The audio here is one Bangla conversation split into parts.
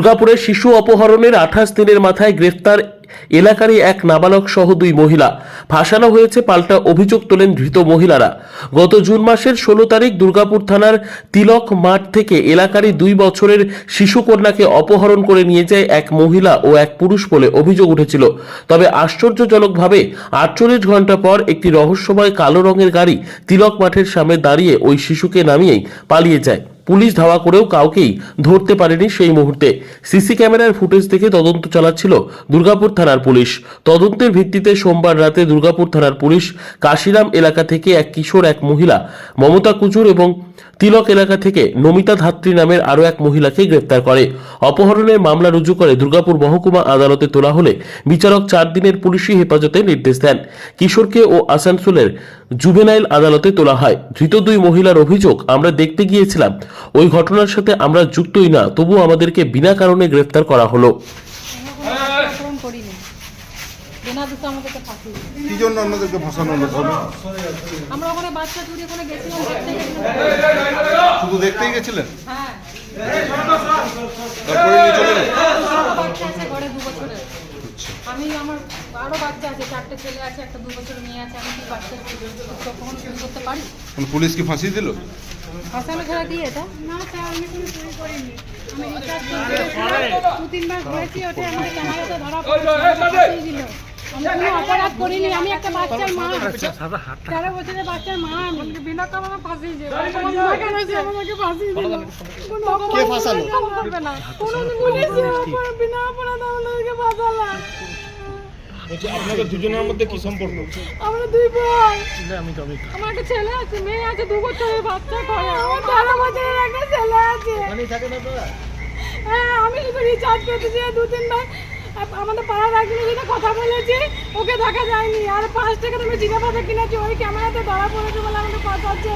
দুর্গাপুরে শিশু অপহরণের আঠাশ দিনের মাথায় গ্রেফতার এলাকারই এক নাবালক সহ দুই মহিলা। ফাঁসানো হয়েছে পাল্টা অভিযোগ তোলেন ধৃত মহিলারা। গত জুন মাসের ষোলো তারিখ দুর্গাপুর থানার তিলক মাঠ থেকে এলাকারই দুই বছরের শিশুকন্যাকে অপহরণ করে নিয়ে যায় এক মহিলা ও এক পুরুষ বলে অভিযোগ উঠেছিল। তবে আশ্চর্যজনকভাবে আটচল্লিশ ঘণ্টা পর একটি রহস্যময় কালো রঙের গাড়ি তিলক মাঠের সামনে দাঁড়িয়ে ওই শিশুকে নামিয়েই পালিয়ে যায়। পুলিশ ধাওয়া করেও কাউকেই ধরতে পারেনি সেই মুহূর্তে। সিসি ক্যামেরার ফুটেজ দেখে তদন্ত চালাচ্ছিল দুর্গাপুর থানার পুলিশ। তদন্তের ভিত্তিতে সোমবার রাতে দুর্গাপুর থানার পুলিশ কাশিরাম এলাকা থেকে এক কিশোর, এক মহিলা, মমতা কুচুর এবং তিলক এলাকা থেকে নমিতা ধাত্রী নামের আরও এক মহিলাকে গ্রেপ্তার করে। অপহরণের মামলা রুজু করে দুর্গাপুর মহকুমা আদালতে তোলা হলে বিচারক চার দিনের পুলিশি হেফাজতে নির্দেশ দেন। কিশোরকে ও আসানসোলের জুবেনাইল আদালতে তোলা হয়। ধৃত দুই মহিলার অভিযোগ আমরা দেখতে গিয়েছিলাম। ওই ঘটনার সাথে আমরা যুক্তই না তবু আমাদেরকে বিনা কারণে গ্রেফতার করা হলো। বিনা দোষে আমাদেরকে ফাঁসিয়ে দিল। কি জন্য আপনাদেরকে ফাঁসানো হলো তবে আমরা ওখানে বাচ্চা চুরি ওখানে গেছিলাম দেখতে গেছিলাম। শুধু দেখতেই গেছিলেন? হ্যাঁ। তারপরে নিয়ে চলে গেলেন? আরও বাচ্চা আছে ঘরে দু বছরের। আমি আমার আরও বাচ্চা আছে চারটে ছেলে আছে একটা দু বছরের মেয়ে আছে আমি কি বাচ্চা কখনো চুরি করতে পারি? মানে পুলিশ কি ফাঁসি দিল? ফাঁসানো ছাড়া কি এটা? না স্যার আমি কোনো চুরি করিনি। আমি রিচার্জ করেছিলাম দু তিনবার ঘুরেছি ওঠে আমাকে ক্যামেরাতে ধরা পড়েছে আমাকে ফাঁসিয়ে দিল। আমি কোনো অপরাধ করিনি আমি একটা বাচ্চার মা। তেরো বছরের বাচ্চার মা আমি। বিনা কারণে ফাঁসিয়ে দিল আমাকে ফাঁসিয়ে দিল কে ফাঁসালো? করবে না। কোনো পুলিশ বিনা অপরাধ আমাদেরকে ফাঁসালো বলছি আপনাদের দুজনের মধ্যে কি সম্পর্ক? আমরা দুই বোন। আমার একটা ছেলে আছে মেয়ে আছে দু বছরের বাচ্চা করে আমার তেরো বছরের একটা ছেলে আছে। হ্যাঁ আমি শুধু রিচার্জ করতে চেয়ে দু তিনবার আমাদের পাড়ার একজনের সাথে কথা বলেছি ওকে দেখা যায়নি। আর পাঁচ টাকা তুমি জিরা পাতা কিনেছি ওই ক্যামেরাতে ধরা পড়েছে বলে আমাকে পাঠাচ্ছে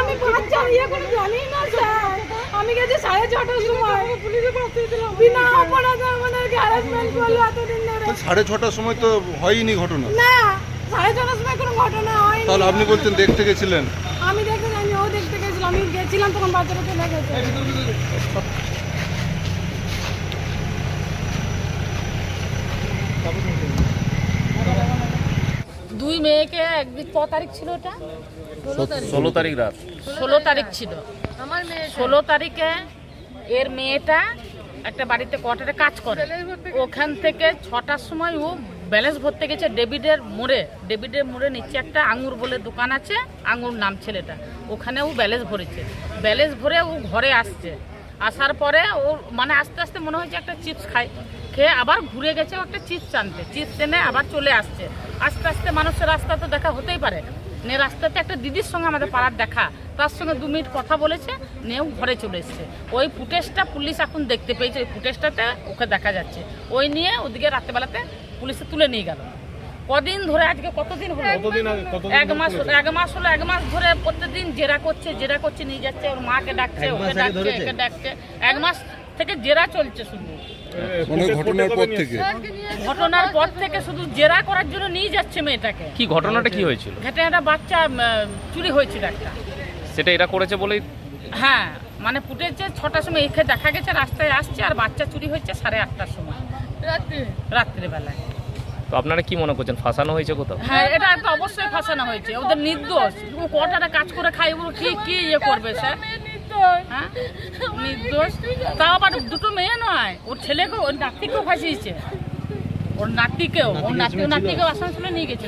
আমি বাচ্চা ইয়ে করে জানি না স্যার। আমি গেছি সাড়ে ছটার সময়। পুলিশে পাঠিয়ে বিনা অপরাধে আমাদেরকে হ্যারাসমেন্ট করল এতদিন ধরে। সাড়ে ছটার সময় তো হয়নি ঘটনা। না সাড়ে ছটার সময় কোনো ঘটনা হয়নি। তাহলে আপনি বলছেন দেখতে গেছিলেন। আমি দেখতে জানি ও দেখতে গেছিল। আমি গেছিলাম তখন বাচ্চাটা চলে গেছে দুই মেয়েকে একদিন ক তারিখ ছিল ওটা? ষোলো তারিখ। ষোলো তারিখ রাত। ষোলো তারিখ ছিল। আমার মেয়ে ষোলো তারিখে এর মেয়েটা একটা বাড়িতে কোয়ার্টারে কাজ করে। ওখান থেকে ছটার সময় ও ব্যালেন্স ভরতে গেছে। ডেভিডের মোড়ে ডেভিডের মোড়ে নিচে একটা আঙুর বলে দোকান আছে। আঙুর নাম ছেলেটা। ওখানে ও ব্যালেন্স ভরেছে। ব্যালেন্স ভরে ও ঘরে আসছে। আসার পরে ও মানে আস্তে আস্তে মনে হয়েছে একটা চিপস খায়। খেয়ে আবার ঘুরে গেছে একটা চিপস আনতে চিপস এনে আবার চলে আসছে। আস্তে আস্তে মানুষের রাস্তা তো দেখা হতেই পারে। নে রাস্তাতে একটা দিদির সঙ্গে আমাদের পাড়ার দেখা। তার সঙ্গে দু মিনিট কথা বলেছে নিয়েও ঘরে চলে এসছে। ওই ফুটেজটা পুলিশ এখন দেখতে পেয়েছে। ওই ফুটেজটাতে ওকে দেখা যাচ্ছে। ওই নিয়ে ওদিকে রাত্রেবেলাতে পুলিশে তুলে নিয়ে গেল। কদিন ধরে আজকে কতদিন হলো? এক মাস হলো। এক মাস হলো এক মাস ধরে প্রত্যেকদিন জেরা করছে জেরা করছে নিয়ে যাচ্ছে। ওর মাকে ডাকছে ওকে ডাকছে একে ডাকছে। এক মাস থেকে জেরা চলছে শুধু। মানে ঘটনার পর থেকে? ঘটনার পর থেকে শুধু জেরা করার জন্য নিয়ে যাচ্ছে মেয়েটাকে। কি ঘটনাটা কি হয়েছিল? ঘেটে একটা বাচ্চা চুরি হয়েছিল একটা। সেটা এরা করেছে বলেই? হ্যাঁ মানে ফুটেছে ছটার সময় এখানে দেখা গেছে রাস্তায় আসছে আর বাচ্চা চুরি হচ্ছে সাড়ে আটটার সময়। রাত্রিবেলায়। তো আপনারা কি মনে করছেন ফাঁসানো হয়েছে কোথাও? হ্যাঁ এটা তো অবশ্যই ফাঁসানো হয়েছে। ওদের নির্দোষ। ও কটাটা কাজ করে খাই কি ইয়ে করবে স্যার হ্যাঁ? নির্দোষ তাও আবার দুটো মেয়ে নয়। ওর ছেলেকে ওর নাতিকেও ফাঁসিয়েছে। ওর নাতিকেও ওর নাতি ওর নাতিকেও আসানসোলে নিয়ে গেছে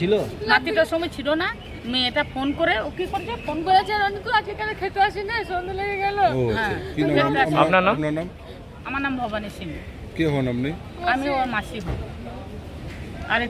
ছিল? নাতিটার সময় ছিল না। মেয়েটা ফোন করে ও কি করছে? ফোন করেছে রনিকু আজকে কেন খেতে আসি না সন্ধ্যে লেগে গেল। আচ্ছা। হ্যাঁ। আপনার নাম? আমার নাম ভবানী সিং। কে হন আপনি? আমি ওর মাসি আর